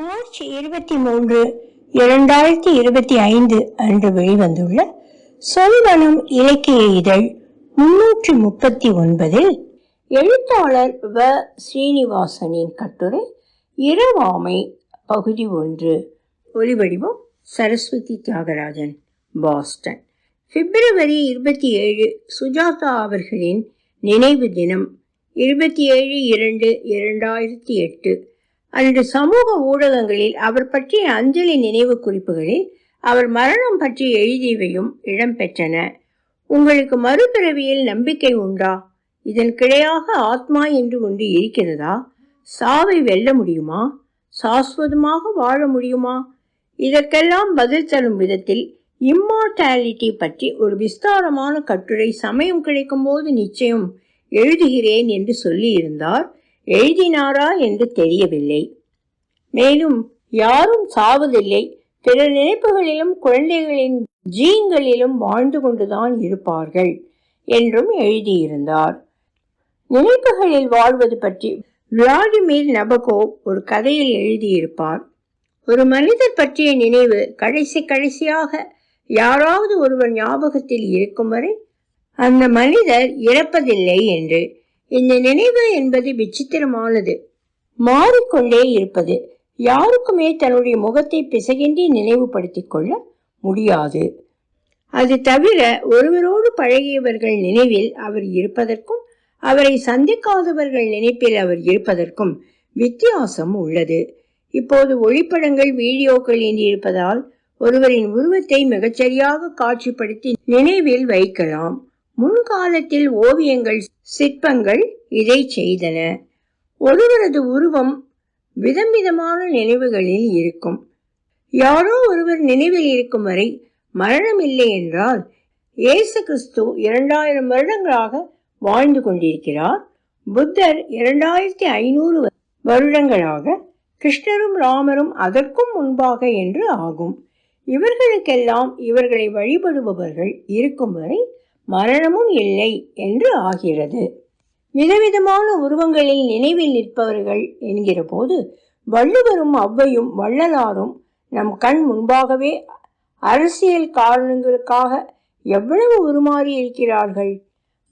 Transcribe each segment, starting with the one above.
March இருபத்தி மூன்று இரண்டாயிரத்தி இருபத்தி ஐந்து அன்று வெளிவந்துள்ள சொல்வனம் இலக்கிய இதழ் முன்னூற்றி முப்பத்தி ஒன்பதில் எழுத்தாளர் வ. ஸ்ரீனிவாசனின் கட்டுரை இரவாமை பகுதி ஒன்று. ஒலிவடிவம் சரஸ்வதி தியாகராஜன் பாஸ்டன். பிப்ரவரி இருபத்தி ஏழு சுஜாதா அவர்களின் நினைவு தினம் இருபத்தி ஏழு இரண்டு இரண்டாயிரத்தி எட்டு. அன்று சமூக ஊடகங்களில் அவர் பற்றிய அஞ்சலி நினைவு குறிப்புகளில் அவர் மரணம் பற்றி எழுதியவையும் இடம்பெற்றன. உங்களுக்கு மறுபிறவியில் நம்பிக்கை உண்டா? இதன் கிளையாக ஆத்மா என்று ஒன்று இருக்கிறதா? சாவை வெல்ல முடியுமா? சாஸ்வதமாக வாழ முடியுமா? இதற்கெல்லாம் பதில் தரும் விதத்தில் இம்மார்டாலிட்டி பற்றி ஒரு விஸ்தாரமான கட்டுரை சமயம் கிடைக்கும் போது நிச்சயம் எழுதுகிறேன் என்று சொல்லியிருந்தார் எழுதினாரா என்று தெரியவில்லை. மேலும் யாரும் சாவதில்லை. பிற நினைப்புகளிலும் குழந்தைகளின் ஜீன்களிலும் வாழ்ந்து கொண்டுதான் இருப்பார்கள் என்றும் எழுதியிருந்தார். நினைப்புகளில் வாழ்வது பற்றி விளாடிமிர் நபகோவ் ஒரு கதையில் எழுதியிருப்பார். ஒரு மனிதர் பற்றிய நினைவு கடைசி கடைசியாக யாராவது ஒருவர் ஞாபகத்தில் இருக்கும் வரை அந்த மனிதர் இறப்பதில்லை என்று இந்த நினைவு என்பது விசித்திரமானது. மாறிக்கொண்டே இருப்பது. யாருக்குமே தன்னுடைய முகத்தை பிசகின்றி நினைவுபடுத்திக் கொள்ள முடியாது. அது தவிர ஒருவரோடு பழகியவர்கள் நினைவில் அவர் இருப்பதற்கும் அவரை சந்திக்காதவர்கள் நினைப்பில் அவர் இருப்பதற்கும் வித்தியாசம் உள்ளது. இப்போது ஒளிப்படங்கள் வீடியோக்கள் என்று இருப்பதால் ஒருவரின் உருவத்தை மிகச்சரியாக காட்சிப்படுத்தி நினைவில் வைக்கலாம். முன்காலத்தில் ஓவியங்கள் சிற்பங்கள் இதை செய்தன. ஒருவரது உருவம் விதம் விதமான நினைவுகளில் இருக்கும். யாரோ ஒருவர் நினைவில் இருக்கும் வரை மரணம் இல்லை என்றால் இயேசு கிறிஸ்து இரண்டாயிரம் வருடங்களாக வாழ்ந்து கொண்டிருக்கிறார். புத்தர் இரண்டாயிரத்தி ஐநூறு வருடங்களாக கிருஷ்ணரும் ராமரும் அதற்கும் முன்பாக என்று ஆகும். இவர்களுக்கெல்லாம் இவர்களை வழிபடுபவர்கள் இருக்கும் வரை மரணமும் இல்லை என்று ஆகிறது. விதவிதமான உருவங்களில் நினைவில் நிற்பவர்கள் என்கிற போது வள்ளுவரும் ஔவையும் வள்ளலாரும் நம் கண் முன்பாகவே அரசியல் காரணங்களுக்காக எவ்வளவு உருமாறி இருக்கிறார்கள்.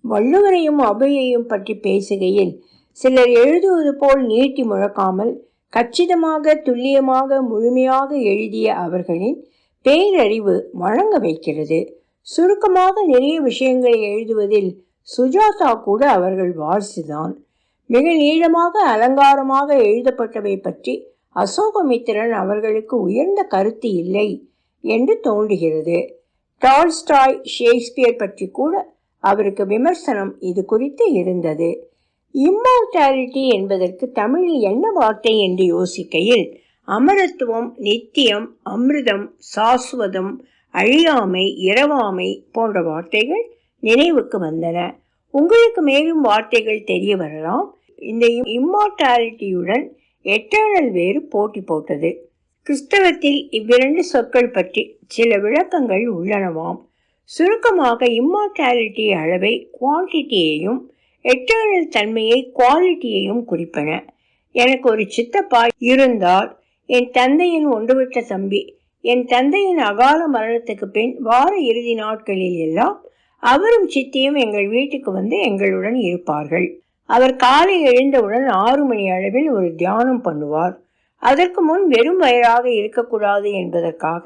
வள்ளுவரையும் ஔவையையும் பற்றி பேசுகையில் சிலர் எழுதுவது போல் நீட்டி முழக்காமல் கச்சிதமாக துல்லியமாக முழுமையாக எழுதிய அவர்களின் பேரறிவு வழங்க வைக்கிறது. சுருக்கமாக நிறைய விஷயங்களை எழுதுவதில் சுஜாதா கூட அவர்கள் வாரிசுதான். மிக நீளமாக அலங்காரமாக எழுதப்பட்டவை பற்றி அசோகமித்திரன் அவர்களுக்கு உயர்ந்த கருத்து இல்லை என்று தோன்றுகிறது. டால்ஸ்டாய் ஷேக்ஸ்பியர் பற்றி கூட அவருக்கு விமர்சனம் இது குறித்து இருந்தது. இம்மார்டாலிட்டி என்பதற்கு தமிழில் என்ன வார்த்தை என்று யோசிக்கையில் அமரத்துவம் நித்தியம் அமிர்தம் சாஸ்வதம் அழியாமை இரவாமை போன்ற வார்த்தைகள் நினைவுக்கு வந்தன. உங்களுக்கு மேலும் வார்த்தைகள் தெரிய வரலாம். இந்த இம்மார்டாலிட்டியுடன் எட்டர்னல் வேறு போட்டி போட்டது. கிறிஸ்தவத்தில் இவ்விரண்டு சொற்கள் பற்றி சில விளக்கங்கள் உள்ளனவாம். சுருக்கமாக இம்மார்டாலிட்டி அளவை குவான்டிட்டியையும் எட்டர்னல் தன்மையை குவாலிட்டியையும் குறிப்பன. எனக்கு ஒரு சித்தப்பா இருந்தால் என் தந்தையின் ஒன்றுவிட்ட தம்பி என் தந்தையின் அகால மரணத்துக்கு பின் வார இறுதி நாட்களில் எல்லாம் அவரும் சித்தியும் எங்கள் வீட்டுக்கு வந்து எங்களுடன் இருப்பார்கள். அவர் காலை எழுந்தவுடன் ஆறு மணி அளவில் ஒரு தியானம் பண்ணுவார். அதற்கு முன் வெறும் வயராக இருக்கக்கூடாது என்பதற்காக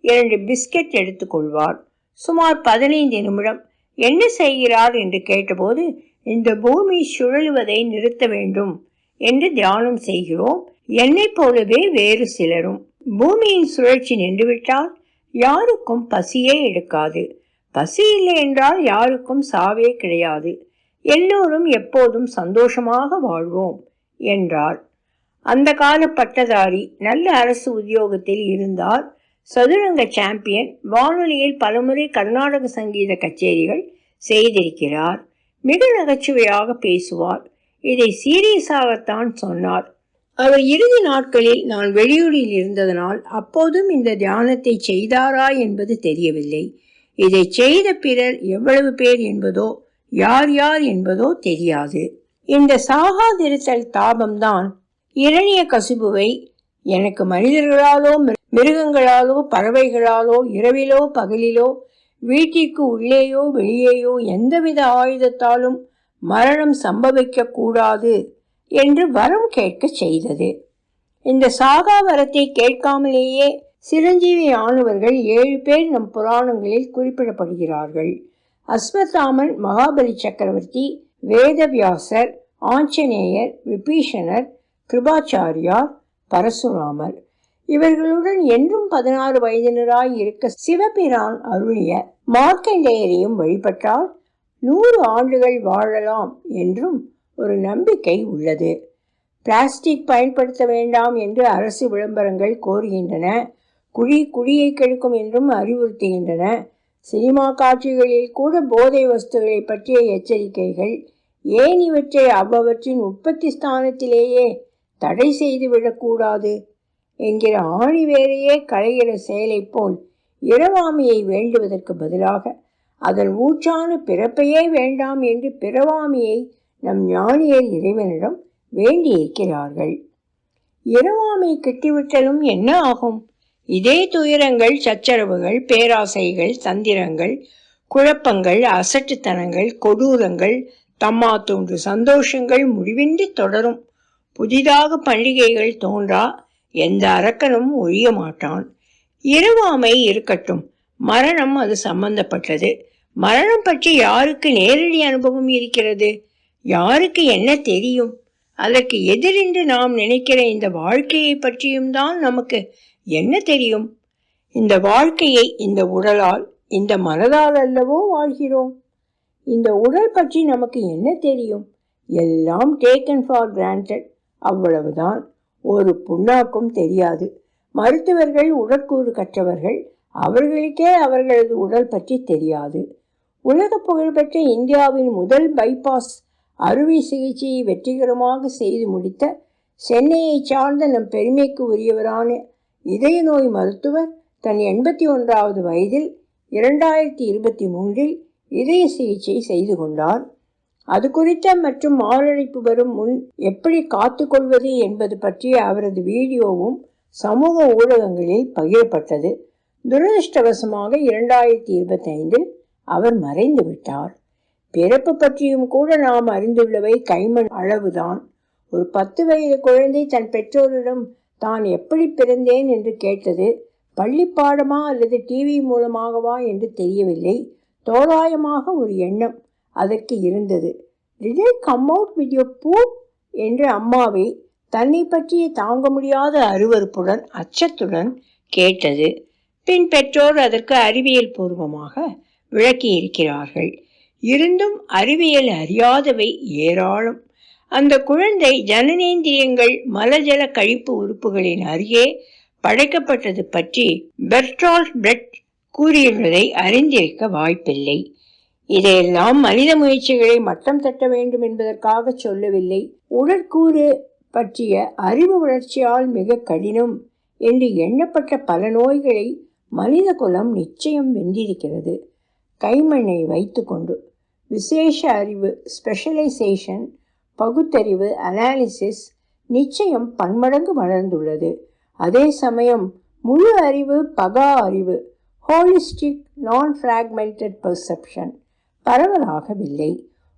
இரண்டு பிஸ்கெட் எடுத்துக்கொள்வார் சுமார் பதினைந்து நிமிடம் என்ன செய்கிறார்? என்று கேட்டபோது இந்த பூமி சுழலுவதை நிறுத்த வேண்டும். என்று தியானம் செய்கிறோம். என்னைப் போலவே வேறு சிலரும் பூமியின் சுழற்சி நின்றுவிட்டால் யாருக்கும் பசியே எடுக்காது. பசி இல்லை என்றால் யாருக்கும் சாவே கிடையாது. எல்லோரும் எப்போதும் சந்தோஷமாக வாழ்வோம் என்றார் அந்த கால பட்டதாரி நல்ல அரசு உத்தியோகத்தில் இருந்தார். சதுரங்க சாம்பியன் வானொலியில் பலமுறை கர்நாடக சங்கீத கச்சேரிகள் செய்திருக்கிறார். மிக நகைச்சுவையாக பேசுவார். இதை சீரியஸாகத்தான் சொன்னார். அவர் இறுதி நாட்களில் நான் வெளியூரில் இருந்ததனால் அப்போதும் இந்த தியானத்தை செய்தாரா என்பது தெரியவில்லை. இதை செய்த பிறர் எவ்வளவு பேர் என்பதோ யார் யார் என்பதோ தெரியாது. இந்த சாகாதிருத்தல் தாபம்தான் இரணிய கசிபுவை எனக்கு மனிதர்களாலோ மிருகங்களாலோ பறவைகளாலோ இரவிலோ பகலிலோ வீட்டிற்கு உள்ளேயோ வெளியேயோ எந்தவித ஆயுதத்தாலும் மரணம் சம்பவிக்க கூடாது என்று வரம் கேட்க செய்தது. இந்த சாகா வரத்தை கேட்காமலேயே சிரஞ்சீவி ஆனவர்கள் ஏழு பேர் நம் புராணங்களில் குறிப்பிடப்படுகிறார்கள். அஸ்வத்தாமன் மகாபலி சக்கரவர்த்தி வேதவியாசர் ஆஞ்சநேயர் விபீஷணர் கிருபாச்சாரியார் பரசுராமர். இவர்களுடன் என்றும் பதினாறு வயதினராய் இருக்க சிவபிரான் அருளிய மார்க்கண்டேயரையும் வழிபட்டால் நூறு ஆண்டுகள் வாழலாம் என்றும் ஒரு நம்பிக்கை உள்ளது. பிளாஸ்டிக் பயன்படுத்த வேண்டாம் என்று அரசு விளம்பரங்கள் கோருகின்றன. குழி குழியை கெடுக்கும் என்றும் அறிவுறுத்துகின்றன. சினிமா காட்சிகளில் கூட போதை வஸ்துகளை பற்றிய எச்சரிக்கைகள். ஏன் இவற்றை அவ்வவற்றின் உற்பத்தி ஸ்தானத்திலேயே தடை செய்து விடக்கூடாது? என்கிற ஆணி வேறையே களைகிற செயலைப் போல் இரவாமையை வேண்டுவதற்கு பதிலாக அதன் ஊற்றான பிறப்பையே வேண்டாம் என்று பிறவாமையை நம் ஞானியர் இறைவனிடம் வேண்டியிருக்கிறார்கள் இரவாமை கிட்டிவிட்டலும் என்ன ஆகும்? இதே துயரங்கள் சச்சரவுகள் பேராசைகள் தந்திரங்கள் குழப்பங்கள் அசட்டுத்தனங்கள் கொடூரங்கள் தம்மா தோன்று சந்தோஷங்கள் முடிவின்றி தொடரும். புதிதாக பண்டிகைகள் தோன்றா எந்த அரக்கனும் ஒழிய மாட்டான். இரவாமை இருக்கட்டும். மரணம் அது சம்பந்தப்பட்டது. மரணம் பற்றி யாருக்கு நேரடி அனுபவம் இருக்கிறது? யாருக்கு என்ன தெரியும்? அதற்கு எதிரென்று நாம் நினைக்கிற இந்த வாழ்க்கையை பற்றியும் தான் நமக்கு என்ன தெரியும்? இந்த வாழ்க்கையை இந்த உடலால் இந்த மனதால் அல்லவோ வாழ்கிறோம். இந்த உடல் பற்றி நமக்கு என்ன தெரியும்? எல்லாம் டேக்கன் ஃபார் கிராண்டட் அவ்வளவுதான். ஒரு புண்ணாக்கும் தெரியாது. மருத்துவர்கள் உடற்கூறு கற்றவர்கள் அவர்களுக்கே அவர்களது உடல் பற்றி தெரியாது. உலக புகழ்பெற்ற இந்தியாவின் முதல் பைபாஸ் அறுவை சிகிச்சையை வெற்றிகரமாக செய்து முடித்த சென்னையை சார்ந்த நம் பெருமைக்கு உரியவரான இதய நோய் மருத்துவர் தன் எண்பத்தி ஒன்றாவது வயதில் இரண்டாயிரத்தி இருபத்தி மூன்றில் இதய சிகிச்சை செய்து கொண்டார். அது குறித்த மற்றும் மாரடைப்பு வரும் முன் எப்படி காத்துக்கொள்வது என்பது பற்றிய அவரது வீடியோவும் சமூக ஊடகங்களில் பகிரப்பட்டது. துரதிருஷ்டவசமாக இரண்டாயிரத்தி இருபத்தி ஐந்தில் அவர் மறைந்து விட்டார். பிறப்பு பற்றியும் கூட நாம் அறிந்துள்ளவை கைமண் அளவுதான். ஒரு பத்து வயது குழந்தை தன் பெற்றோரிடம் தான் எப்படி பிறந்தேன்? என்று கேட்டது பள்ளி பாடமா அல்லது டிவி மூலமாகவா? என்று தெரியவில்லை. தோராயமாக ஒரு எண்ணம் அதற்கு இருந்தது. டிட் கம் அவுட் வித் பூ என்று அம்மாவை தன்னை பற்றிய தாங்க முடியாத அருவறுப்புடன் அச்சத்துடன் கேட்டது. பின் பெற்றோர் அதற்கு அறிவியல் பூர்வமாக விளக்கி இருக்கிறார்கள் இருந்தும் அறிவியல் அறியாதவை ஏராளம். அந்த குழந்தை ஜனனேந்திரியங்கள் மலஜல கழிப்பு உறுப்புகளின் அருகே படைக்கப்பட்டது பற்றி பெர்ட்ரால் பிரெட் கூறியுள்ளதை அறிந்திருக்க வாய்ப்பில்லை. இதையெல்லாம் மனித முயற்சிகளை மட்டம் தட்ட வேண்டும் என்பதற்காக சொல்லவில்லை. உடற்கூறு பற்றிய அறிவு வளர்ச்சியால் மிக கடினம் என்று எண்ணப்பட்ட பல நோய்களை மனித குலம் நிச்சயம் வென்றிருக்கிறது. கைமண்ணை வைத்துக்கொண்டு விசேஷ அறிவு ஸ்பெஷலைசேஷன் பகுத்தறிவு அனாலிசிஸ் நிச்சயம் பன்மடங்கு வளர்ந்துள்ளது. அதே சமயம் முழு அறிவு பகா அறிவு ஹோலிஸ்டிக் நான் ஃப்ராக்மெண்டட் பர்செப்ஷன் பரவலாகவில்லை.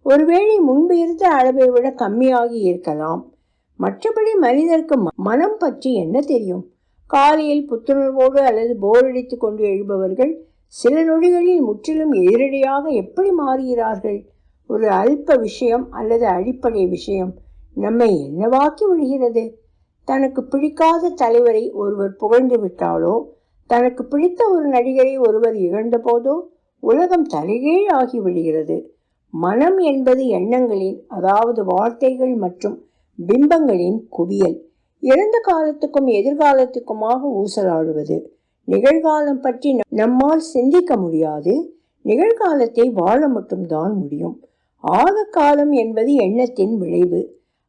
ஒருவேளை முன்பு இருந்த அளவை விட கம்மியாகி இருக்கலாம். மற்றபடி மனிதருக்கு மனம் பற்றி என்ன தெரியும்? காலையில் புத்துணர்வோடு அல்லது போரடித்து கொண்டு எழுபவர்கள் சில நொடிகளில் முற்றிலும் எதிரடியாக எப்படி மாறுகிறார்கள்? ஒரு அல்ப விஷயம் அல்லது அடிப்படை விஷயம் நம்மை என்னவாக்கி விடுகிறது? தனக்கு பிடிக்காத தலைவரை ஒருவர் புகழ்ந்து விட்டாலோ தனக்கு பிடித்த ஒரு நடிகரை ஒருவர் இகழ்ந்த போதோ உலகம் தலைகீழ் ஆகி விடுகிறது. மனம் என்பது எண்ணங்களின் அதாவது வார்த்தைகள் மற்றும் பிம்பங்களின் குவியல். இறந்த காலத்துக்கும் எதிர்காலத்துக்குமாக ஊசலாடுவது. நிகழ்காலம் பற்றி நம்மால் சிந்திக்க முடியாது. நிகழ்காலத்தை வாழ மட்டும்தான் முடியும். ஆக காலம் என்பது எண்ணத்தின் விளைவு.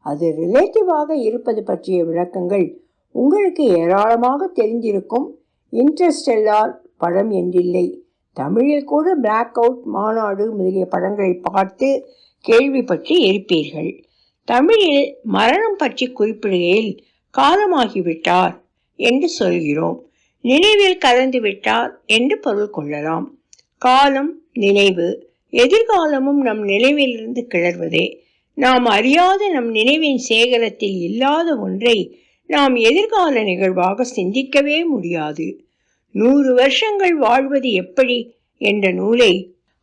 அது ரிலேட்டிவாக இருப்பது பற்றிய விளக்கங்கள் உங்களுக்கு ஏராளமாக தெரிந்திருக்கும். இன்ட்ரெஸ்டெல்லார் படம் என்றில்லை தமிழில் கூட பிளாக் அவுட் மாநாடு முதலிய படங்களை பார்த்து கேள்விப்பட்டு இருப்பீர்கள். தமிழில் மரணம் பற்றி குறிப்பிடுகையில் காலமாகிவிட்டார் என்று சொல்கிறோம். நினைவில் கலந்து விட்டார் என்று பொருள் கொள்ளலாம். காலம் நினைவு. எதிர்காலமும் நம் நினைவிலிருந்து கிளர்வதே. நாம் அறியாத நம் நினைவின் சேகரத்தில் இல்லாத ஒன்றை நாம் எதிர்கால நிகழ்வாக சிந்திக்கவே முடியாது. நூறு வருஷங்கள் வாழ்வது எப்படி என்ற நூலை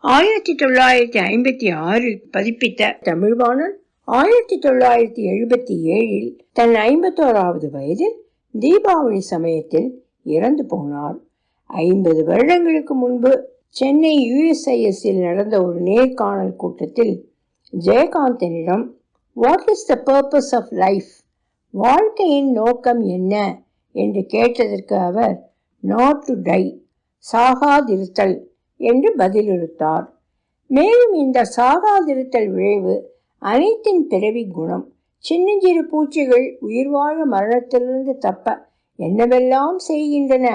ஆயிரத்தி தொள்ளாயிரத்தி ஐம்பத்தி ஆறில் பதிப்பித்த தமிழ்வாணன் ஆயிரத்தி தொள்ளாயிரத்தி எழுபத்தி ஏழில் தன் ஐம்பத்தோராவது வயதில் தீபாவளி சமயத்தில் இறந்து போனார். ஐம்பது வருடங்களுக்கு முன்பு சென்னை யுஎஸ்ஐஎஸ்ஸில் நடந்த ஒரு நேர்காணல் கூட்டத்தில் ஜெயகாந்தனிடம் what is the purpose of life வாழ்க்கையின் நோக்கம் என்ன? என்று கேட்டதற்கு அவர் நாட் டு டை சாகாதிருத்தல் என்று பதிலளித்தார். மேலும் இந்த சாகாதிருத்தல் விளைவு அனைத்தின் பிறவி குணம் சின்னஞ்சிறு பூச்சிகள் உயிர்வாழ மரணத்திலிருந்து தப்ப என்னவெல்லாம் செய்கின்றன?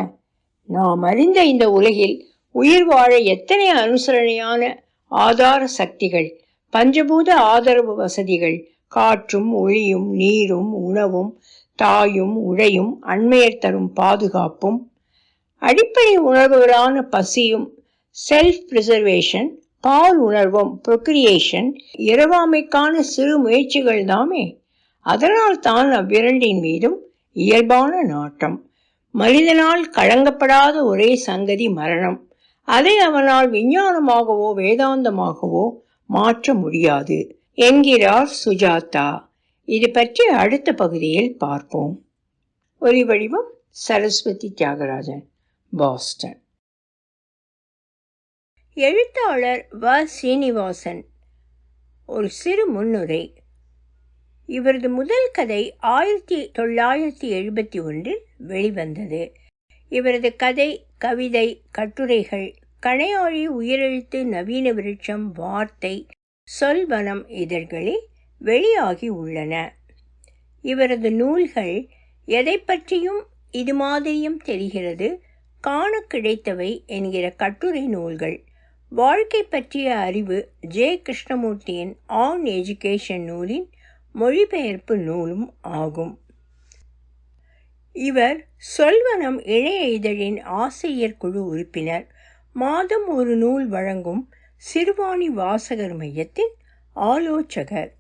நாம் அறிந்த இந்த உலகில் உயிர் வாழ எத்தனை அனுசரணையான ஆதார சக்திகள் பஞ்சபூத ஆதரவு வசதிகள் காற்றும் ஒளியும் நீரும் உணவும் தாயும் உழையும் அண்மையர் தரும் பாதுகாப்பும் அடிப்படை உணர்வுகளான பசியும் செல்ஃப் ப்ரிசர்வேஷன் பால் உணர்வும் ப்ரொக்ரியேஷன் இரவாமைக்கான சிறு முயற்சிகள் தாமே. அதனால் தான் அவ்விரண்டின் மீதும் இயல்பான நாட்டம். மனிதனால் கழங்கப்படாத ஒரே சங்கதி மரணம். அதை அவனால் விஞ்ஞானமாகவோ வேதாந்தமாகவோ மாற்ற முடியாது என்கிறார் சுஜாதா. இது பற்றி அடுத்த பகுதியில் பார்ப்போம். ஒலி வடிவம் சரஸ்வதி தியாகராஜன் பாஸ்டன். எழுத்தாளர் வ. சீனிவாசன் ஒரு சிறு முன்னுரை. இவரது முதல் கதை ஆயிரத்தி தொள்ளாயிரத்தி எழுபத்தி ஒன்றில் வெளிவந்தது. இவரது கதை கவிதை கட்டுரைகள் கணையாழி உயிரெழுத்து நவீன விருட்சம் வார்த்தை சொல்வனம் இதழ்களில் வெளியாகி உள்ளன. இவரது நூல்கள் எதை பற்றியும் இது மாதிரியும் தெரிகிறது காண கிடைத்தவை என்கிற கட்டுரை நூல்கள். வாழ்க்கை பற்றிய அறிவு ஜே. கிருஷ்ணமூர்த்தியின் ஆன் எஜுகேஷன் நூலின் மொழிபெயர்ப்பு நூலும் ஆகும். இவர் சொல்வனம் இணைய இதழின் ஆசிரியர் குழு உறுப்பினர். மாதம் ஒரு நூல் வழங்கும் சிறுவாணி வாசகர் மையத்தின் ஆலோசகர்.